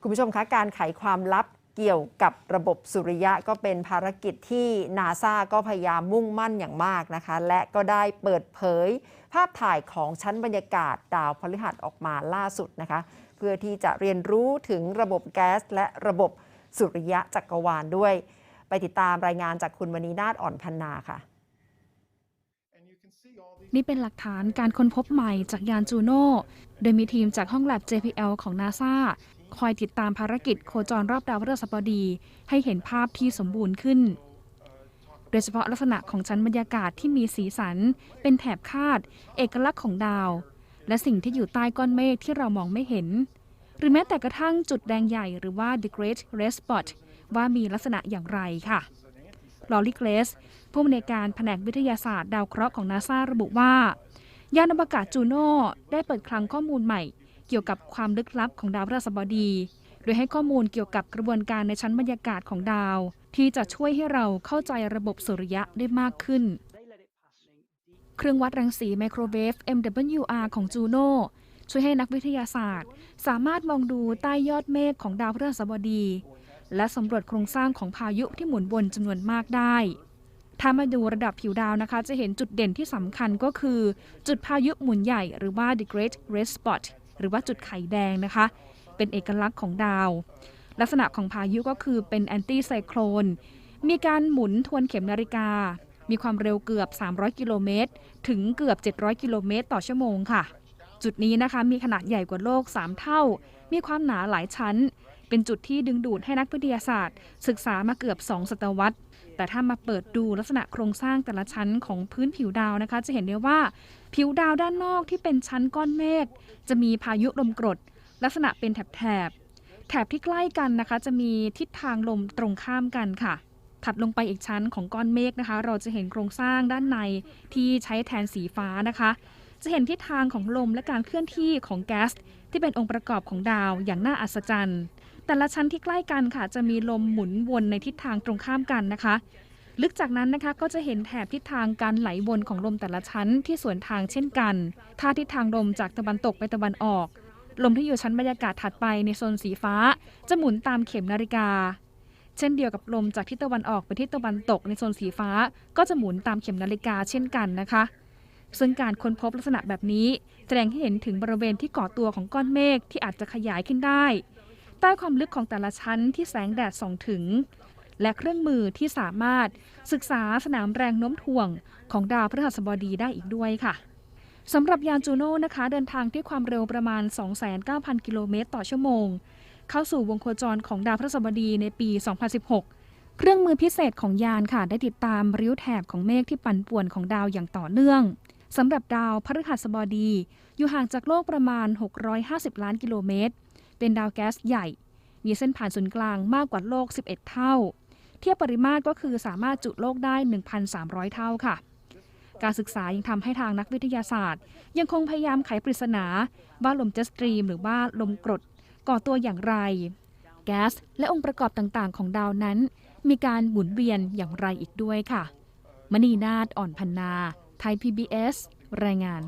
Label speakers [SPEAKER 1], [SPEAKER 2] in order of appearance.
[SPEAKER 1] คุณผู้ชมคะการไขความลับเกี่ยวกับระบบสุริยะก็เป็นภารกิจที่นาซาก็พยายามมุ่งมั่นอย่างมากนะคะ และก็ได้เปิดเผย ภาพถ่ายของชั้นบรรยากาศดาวพฤหัสออกมาล่าสุดนะคะ เพื่อที่จะเรียนรู้ถึงระบบแก๊ส และระบบสุริยะจักรวาลด้วย ไปติดตามรายงานจากคุณมณีนาฏอ่อนพันนาค่ะ
[SPEAKER 2] นี่เป็นหลักฐานการค้นพบใหม่จากยานจูโน่ โดยมีทีมจากห้องแลบ JPL ของ NASA คอยติดตามภารกิจโคจรรอบดาวพฤหัสบดี ให้เห็นภาพที่สมบูรณ์ขึ้น โดยเฉพาะลักษณะของชั้นบรรยากาศที่มีสีสัน เป็นแถบคาด เอกลักษณ์ของดาว และสิ่งที่อยู่ใต้ก้อนเมฆที่เรามองไม่เห็น หรือแม้แต่กระทั่งจุดแดงใหญ่หรือว่า the Great Red Spot ว่ามีลักษณะอย่างไรค่ะลอริเกรสผู้อำนวยการแผนกวิทยาศาสตร์ดาวเคราะห์ของนาซาระบุว่า ยานอวกาศจูโน่ได้เปิดคลังข้อมูลใหม่ เกี่ยวกับความลึกลับของดาวพฤหัสบดี โดยให้ข้อมูลเกี่ยวกับกระบวนการในชั้นบรรยากาศของดาว ที่จะช่วยให้เราเข้าใจระบบสุริยะได้มากขึ้น เครื่องวัดรังสีไมโครเวฟ MWR ของจูโน่ช่วยให้นักวิทยาศาสตร์ สามารถมองดูใต้ยอดเมฆของดาวพฤหัสบดี และสำรวจโครงสร้างของพายุที่หมุนวนจำนวนมากได้ถ้ามาดูระดับผิวดาวนะคะ จะเห็นจุดเด่นที่สำคัญก็คือ จุดพายุหมุนใหญ่หรือว่า the Great Red Spot หรือว่าจุดไข่แดงนะคะ เป็นเอกลักษณ์ของดาว ลักษณะของพายุก็คือเป็นแอนตี้ไซโคลนมีการหมุนทวนเข็มนาฬิกา มีความเร็วเกือบ 300 กิโลเมตร ถึงเกือบ 700 กิโลเมตรต่อชั่วโมงค่ะ จุดนี้นะคะมีขนาดใหญ่กว่าโลก 3 เท่า มีความหนาหลายชั้น เป็นจุดที่ดึงดูดให้นักวิทยาศาสตร์ ศึกษามาเกือบ 2 ศตวรรษ แต่ถ้ามาเปิดดูลักษณะโครงสร้างแต่ละชั้นของพื้นผิวดาวนะคะ จะเห็นได้ว่าผิวดาวด้านนอกที่เป็นชั้นก้อนเมฆจะมีพายุลมกรด ลักษณะเป็นแถบแถบแถบที่ใกล้กันนะคะ จะมีทิศทางลมตรงข้ามกันค่ะ ถัดลงไปอีกชั้นของก้อนเมฆนะคะ เราจะเห็นโครงสร้างด้านในที่ใช้แทนสีฟ้านะคะ จะเห็นทิศทางของลมและการเคลื่อนที่ของแก๊สที่เป็นองค์ประกอบของดาวอย่างน่าอัศจรรย์ แต่ละชั้นที่ใกล้กันค่ะ จะมีลมหมุนวนในทิศทางตรงข้ามกันนะคะ ลึกจากนั้นนะคะก็จะเห็นแถบทิศทางการไหลวนของลมแต่ละชั้นที่สวนทางเช่นกัน ถ้าทิศทางลมจากตะวันตกไปตะวันออก ลมที่อยู่ชั้นบรรยากาศถัดไปในโซนสีฟ้า จะหมุนตามเข็มนาฬิกา เช่นเดียวกับลมจากทิศตะวันออกไปทิศตะวันตกในโซนสีฟ้า ก็จะหมุนตามเข็มนาฬิกาเช่นกันนะคะซึ่งการค้นพบลักษณะแบบนี้ แสดงให้เห็นถึงบริเวณที่ก่อตัวของก้อนเมฆที่อาจจะขยายขึ้นได้ ใต้ความลึกของแต่ละชั้นที่แสงแดดส่องถึง และเครื่องมือที่สามารถศึกษาสนามแรงโน้มถ่วงของดาวพฤหัสบดีได้อีกด้วยค่ะสำหรับยานจูโน่นะคะเดินทางด้วยความเร็วประมาณ 29,000 กิโลเมตรต่อชั่วโมง เข้าสู่วงโคจรของดาวพฤหัสบดีในปี 2016 เครื่องมือพิเศษของยานค่ะ ได้ติดตามริ้วแถบของเมฆที่ปั่นป่วนของดาวอย่างต่อเนื่องสำหรับดาวพฤหัสบดี อยู่ห่างจากโลกประมาณ 650 ล้านกิโลเมตร เป็นดาวแก๊สใหญ่ มีเส้นผ่านศูนย์กลางมากกว่าโลก 11 เท่า เทียบปริมาตรก็คือสามารถจุโลกได้ 1,300 เท่าค่ะ การศึกษายังทำให้ทางนักวิทยาศาสตร์ ยังคงพยายามไขปริศนาว่าลมเจสตรีมหรือว่าลมกรดก่อตัวอย่างไร แก๊สและองค์ประกอบต่างๆ ของดาวนั้น มีการหมุนเวียนอย่างไรอีกด้วยค่ะ มณีนาฏอ่อนพันนา ไทย PBS รายงาน